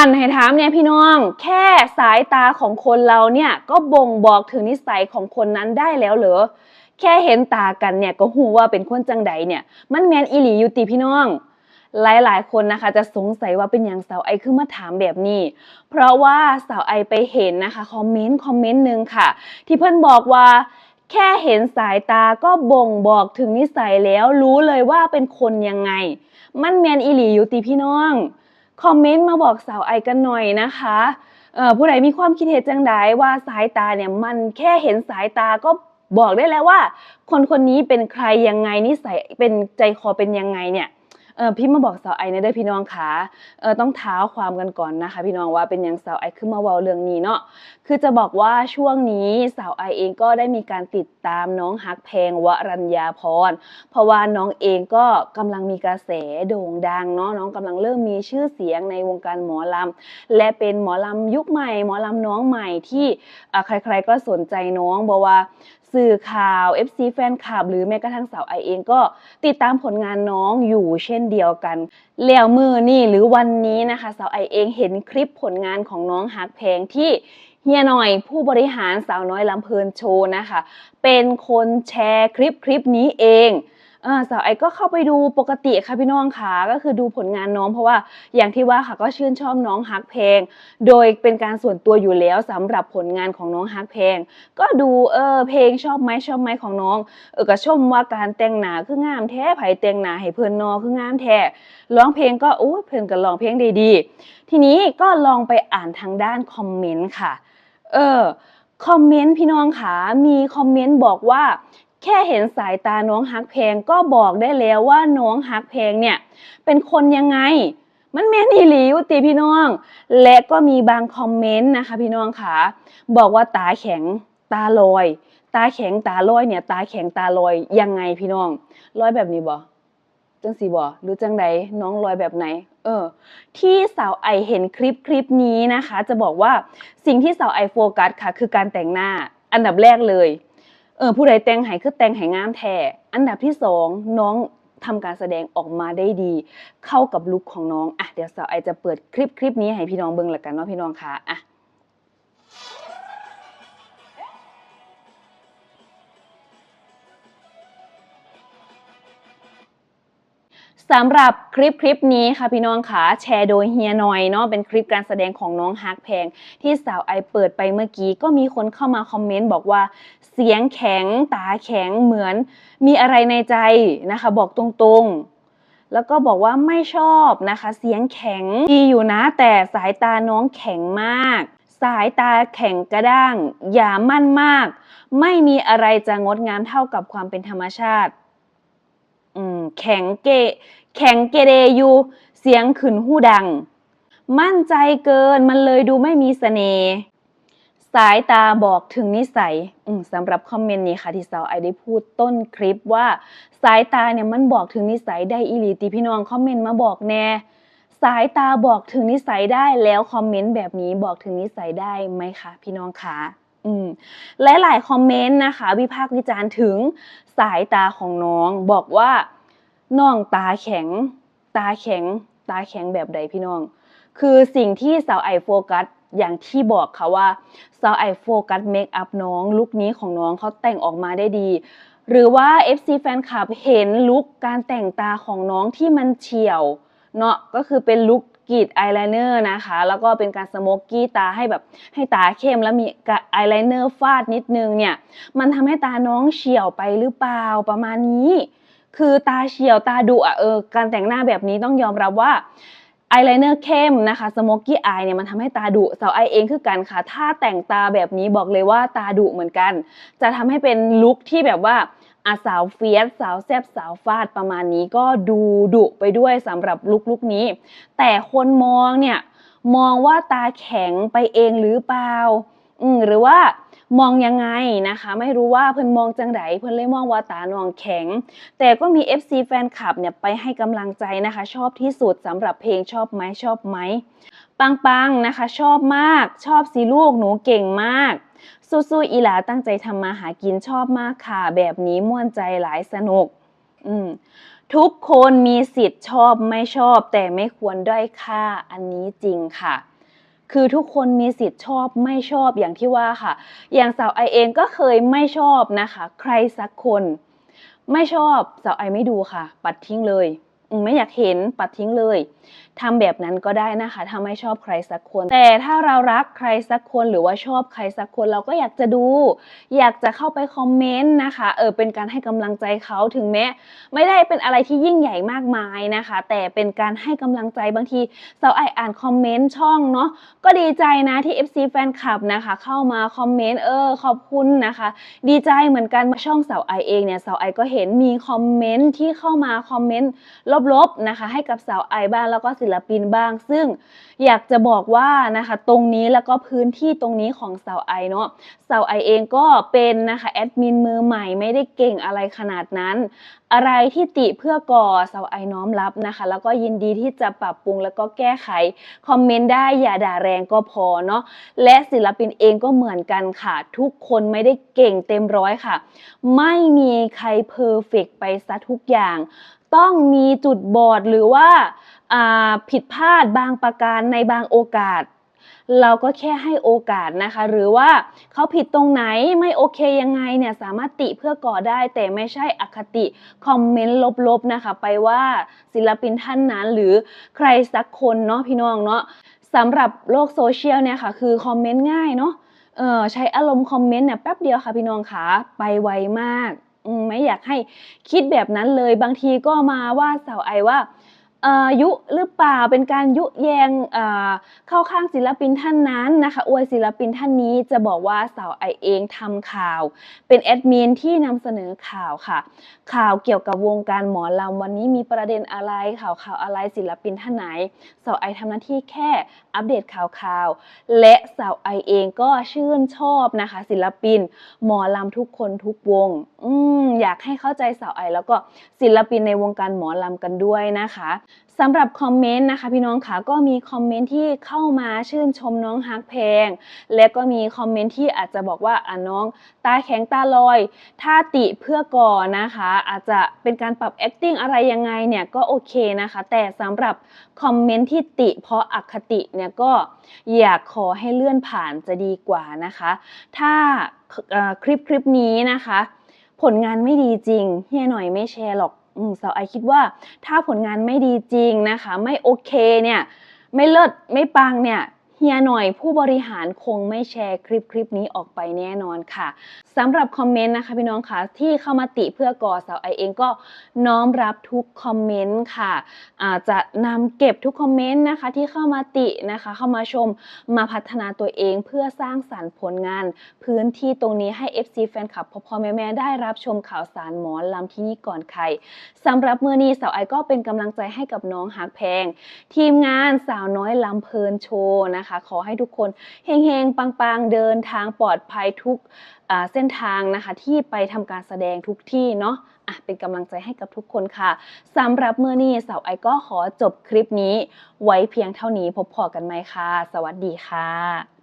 อันให้ถามเนี่ยพี่น้อง แค่สายตาของคนเราเนี่ยก็บ่งบอกถึงนิสัยของคนนั้นได้แล้วเหรอ แค่เห็นตากันเนี่ยก็หูว่าเป็นคนจังใดเนี่ย มันแมนอีหลีอยู่ติพี่น้อง หลายๆ คนนะคะจะสงสัยว่าเป็นอย่างสาวไอคือมาถามแบบนี้ เพราะว่าสาวไอไปเห็นนะคะคอมเมนต์คอมเมนต์หนึ่งค่ะ ที่เพื่อนบอกว่าแค่เห็นสายตาก็บ่งบอกถึงนิสัยแล้วรู้เลยว่าเป็นคนยังไง มันแมนอีหลีอยู่ติพี่น้อง คอมเมนต์มาบอกสาวไอกันหน่อยนะคะเอ่อผู้ใดมีความคิดเห็นจังใดว่าสายตาเนี่ยมันแค่เห็นสายตาก็บอกได้แล้วว่า คนคนนี้เป็นใครยังไงนิสัยเป็นใจคอเป็นยังไงเนี่ยเออพี่มาบอกสาวไอนะเด้อพี่น้องคะเออต้องเท้าความกันก่อนนะคะ พี่น้องว่าเป็นยังสาวไอขึ้นมาเว้าเรื่องนี้เนาะ คือจะบอกว่าช่วงนี้สาวไอเองก็ได้มีการติดตามน้องฮักแพงวรัญญาพร เพราะว่าน้องเองก็กำลังมีกระแสโด่งดังเนาะน้องกำลังเริ่มมีชื่อเสียงในวงการหมอลำ และเป็นหมอลำยุคใหม่ หมอลำน้องใหม่ที่ใครๆก็สนใจน้องบอกว่าสื่อข่าว FC แฟนคลับ หรือแม้กระทั่งสาวไอเองก็ติดตามผลงานน้องอยู่เช่นเดียวกันแล้วมือนี่หรือวันนี้นะคะ สาวไอเองเห็นคลิปผลงานของน้องฮักแพงที่ เฮียหน่อยผู้บริหารสาวน้อยลำเพลินโชว์นะคะ เป็นคนแชร์คลิปคลิปนี้เองสาวไอก็เข้าไปดูปกติค่ะพี่น้องค่ะก็คือดูผลงานน้องเพราะว่าอย่างที่ว่าค่ะก็ชื่นชอบน้องฮักเพลง โดยเป็นการส่วนตัวอยู่แล้วสำหรับผลงานของน้องฮักเพลง ก็ดูเออเพลงชอบไหมชอบไหมของน้องเออก็ชมว่าการแต่งหนาคืองามแท้ไผแต่งหนาให้เพื่อนนอคืองามแท้ร้องเพลงก็โอ้เพื่อนก็ร้องเพลงได้ดีทีนี้ก็ลองไปอ่านทางด้านคอมเมนต์ค่ะ เออคอมเมนต์พี่น้องค่ะมีคอมเมนต์บอกว่า แค่เห็นสายตาน้องฮักแพงก็บอกได้แล้วว่าน้องฮักแพงเนี่ย เป็นคนยังไง มันแม่นอีหลีวติพี่น้อง และก็มีบางคอมเมนต์นะคะ พี่น้องค่ะบอกว่าตาแข็งตาลอย ตาแข็งตาลอยเนี่ย ตาแข็งตาลอยยังไงพี่น้องลอยแบบนี้บ่ จังสีบ่หรือจังใดน้องลอยแบบไหน เออ ที่สาวไอเห็นคลิปคลิปนี้นะคะ จะบอกว่าสิ่งที่สาวไอโฟกัสค่ะ คือการแต่งหน้าอันดับแรกเลย เออผู้ใดแต่งให้คือแต่งให้งามแท้อันดับที่สองน้องทำการแสดงออกมาได้ดี เข้ากับลุคของน้องอะเดี๋ยวสาวไอจะเปิดคลิปคลิปนี้ให้พี่น้องเบิ่งละกันเนาะพี่น้องคะอะ สำหรับคลิปคลิปนี้ค่ะพี่น้องค่ะแชร์โดยเฮียหนอยเนาะเป็นคลิปการแสดงของน้องฮักแพง ที่สาวไอเปิดไปเมื่อกี้ ก็มีคนเข้ามาคอมเมนต์บอกว่า เสียงแข็งตาแข็งเหมือน มีอะไรในใจนะคะ บอกตรงๆ แล้วก็บอกว่าไม่ชอบนะคะ เสียงแข็งดีอยู่นะ แต่สายตาน้องแข็งมาก สายตาแข็งกระด้าง อย่ามั่นมาก ไม่มีอะไรจะงดงามเท่ากับความเป็นธรรมชาติ อืมแข็งเกแข็งเกเรอยู่ เสียงขึ้นหู้ดัง มั่นใจเกินมันเลยดูไม่มีเสน่ห์สายตาบอกถึงนิสัยอืมสำหรับคอมเมนต์นี้ค่ะที่สาวไอได้พูดต้นคลิปว่า สายตาเนี่ยมันบอกถึงนิสัยได้อีหลีตีพี่น้องคอมเมนต์มาบอกแน่สายตาบอกถึงนิสัยได้แล้วคอมเมนต์แบบนี้บอกถึงนิสัยได้ไหมคะพี่น้องคะอืมและหลายคอมเมนต์นะคะ วิพากษ์วิจารณ์ถึง สายตาของน้องบอกว่าน้องตาแข็ง ตาแข็ง ตาแข็งแบบใดพี่น้อง คือสิ่งที่สาวไอโฟกัสอย่างที่บอกค่ะว่าสาวไอโฟกัสเมคอัพน้องลุคนี้ของน้องเขาแต่งออกมาได้ดี หรือว่า FC แฟนคลับเห็นลุคการแต่งตาของน้องที่มันเฉียวเนาะก็คือเป็นลุค กรีดอายไลเนอร์นะคะ แล้วก็เป็นการสโมกกี้ตาให้แบบให้ตาเข้มแล้วมีอายไลเนอร์ฟาดนิดนึงเนี่ย มันทำให้ตาน้องเฉียวไปหรือเปล่าประมาณนี้ คือตาเฉียวตาดุอะเออการแต่งหน้าแบบนี้ต้องยอมรับว่าอายไลเนอร์เข้มนะคะสโมกกี้อายเนี่ยมันทำให้ตาดุสาวไอเองคือกันค่ะ ถ้าแต่งตาแบบนี้บอกเลยว่าตาดุเหมือนกัน จะทำให้เป็นลุคที่แบบว่า อาสาวเฟียสสาวแซบสาวฟาดประมาณนี้ก็ดูดุไปด้วยสำหรับลุคลุคนี้ แต่คนมองเนี่ยมองว่าตาแข็งไปเองหรือเปล่าอืมหรือว่ามองยังไงนะคะ ไม่รู้ว่าเพิ่นมองจังไดเพิ่นเลยมองว่าตานองแข็ง แต่ก็มี FC แฟนคลับเนี่ยไปให้กำลังใจนะคะ ชอบที่สุดสำหรับเพลงชอบไหมชอบไหมปังๆนะคะ ชอบมาก ชอบสิลูกหนูเก่งมาก สู้ๆอีหลาตั้งใจทำมาหากินชอบมากค่ะ แบบนี้ม่วนใจหลายสนุก อืมทุกคนมีสิทธิ์ชอบไม่ชอบ แต่ไม่ควรด้อยค่าอันนี้จริงค่ะ คือทุกคนมีสิทธิ์ชอบไม่ชอบอย่างที่ว่าค่ะ อย่างสาวไอเองก็เคยไม่ชอบนะคะ ใครสักคน ไม่ชอบสาวไอไม่ดูค่ะ ปัดทิ้งเลย ไม่อยากเห็นปัดทิ้งเลย ทำแบบนั้นก็ได้นะคะถ้าไม่ชอบใครสักคน แต่ถ้าเรารักใครสักคนหรือว่าชอบใครสักคนเราก็อยากจะดู อยากจะเข้าไปคอมเมนต์นะคะเออเป็นการให้กำลังใจเขาถึงแม้ไม่ได้เป็นอะไรที่ยิ่งใหญ่มากมายนะคะ แต่เป็นการให้กำลังใจบางทีสาวไออ่านคอมเมนต์ช่องเนาะก็ดีใจนะที่ FC แฟนคลับนะคะ เข้ามาคอมเมนต์เออขอบคุณนะคะ ดีใจเหมือนกันช่องสาวไอเองเนี่ยสาวไอก็เห็นมีคอมเมนต์ที่เข้ามาคอมเมนต์ลบๆนะคะ ให้กับสาวไอบ้างแล้วก็ศิลปินบ้าง ซึ่งอยากจะบอกว่านะคะตรงนี้แล้วก็พื้นที่ตรงนี้ของสาวไอเนาะสาวไอเองก็เป็นนะคะแอดมินมือใหม่ไม่ได้เก่งอะไรขนาดนั้น อะไรที่ติเพื่อก่อสาวไอน้อมรับนะคะ แล้วก็ยินดีที่จะปรับปรุงแล้วก็แก้ไขคอมเมนต์ได้อย่าด่าแรงก็พอเนาะและศิลปินเองก็เหมือนกันค่ะ ทุกคนไม่ได้เก่งเต็มร้อยค่ะ ไม่มีใครเพอร์เฟกไปซะทุกอย่าง ต้องมีจุดบอดหรือว่าอ่า ผิดพลาดบางประการในบางโอกาส เราก็แค่ให้โอกาสนะคะ หรือว่าเขาผิดตรงไหนไม่โอเคยังไงเนี่ยสามารถติเพื่อก่อได้ แต่ไม่ใช่อคติคอมเมนต์ลบๆนะคะ ไปว่าศิลปินท่านนั้นหรือใครสักคนเนาะพี่น้องเนาะสำหรับโลกโซเชียลเนี่ยค่ะคือคอมเมนต์ง่ายเนาะเออใช้อารมณ์คอมเมนต์เนี่ยแป๊บเดียวค่ะพี่น้องค่ะไปไวมากไม่อยากให้คิดแบบนั้นเลยบางทีก็มาว่าสาวไอว่า ยุหรือเปล่าเป็นการยุแยงเข้าข้างศิลปินท่านนั้นนะคะอวยศิลปินท่านนี้จะบอกว่าสาวไอเองทำข่าว เป็นแอดมินที่นำเสนอข่าวค่ะ ข่าวเกี่ยวกับวงการหมอลำวันนี้มีประเด็นอะไรข่าวข่าวอะไรศิลปินท่านไหน สาวไอทำหน้าที่แค่อัปเดตข่าวข่าว และสาวไอเองก็ชื่นชอบนะคะ ศิลปิน หมอลำทุกคนทุกวงอือยากให้เข้าใจสาวไอแล้วก็ศิลปินในวงการหมอลำกันด้วยนะคะสำหรับคอมเมนต์นะคะพี่น้องค่ะก็มีคอมเมนต์ที่เข้ามาชื่นชมน้องฮักแพลง และก็มีคอมเมนต์ที่อาจจะบอกว่าอะน้องตาแข็งตาลอย ถ้าติเพื่อก่อนนะคะ อาจจะเป็นการปรับ acting อะไรยังไงเนี่ยก็โอเคนะคะ แต่สำหรับคอมเมนต์ที่ติเพราะอคติเนี่ยก็อยากขอให้เลื่อนผ่านจะดีกว่านะคะ ถ้าคลิปคลิปนี้นะคะ ผลงานไม่ดีจริงเฮียหน่อยไม่แชร์หรอก สาวไอคิดว่าถ้าผลงานไม่ดีจริงนะคะ ไม่โอเคเนี่ยไม่เลิศไม่ปังเนี่ยเฮียหน่อยผู้บริหารคงไม่แชร์คลิปคลิปนี้ออกไปแน่นอนค่ะ สำหรับคอมเมนต์นะคะพี่น้องคะที่เข้ามาติเพื่อก่อสาวไอเองก็น้อมรับทุกคอมเมนต์ค่ะอาจจะนำเก็บทุกคอมเมนต์นะคะที่เข้ามาตินะคะเข้ามาชมมาพัฒนาตัวเองเพื่อสร้างสรรค์ผลงาน พื้นที่ตรงนี้ให้ FC แฟนคลับพ่อพ่อแม่แม่ได้รับชมข่าวสารหมอลำที่นี่ก่อนใครสำหรับมือนี้สาวไอก็เป็นกำลังใจให้กับน้องฮักแพง ทีมงานสาวน้อยลำเพลินโชว์นะคะ ขอให้ทุกคนเฮงๆปังๆเดินทางปลอดภัยทุก เส้นทางนะคะที่ไปทำการแสดงทุกที่เนาะะเป็นกำลังใจให้กับทุกคนค่ะสำหรับเมื่อนี้สาวไอก็ขอจบคลิปนี้ ไว้เพียงเท่านี้พบพอกันไหมค่ะสวัสดีค่ะ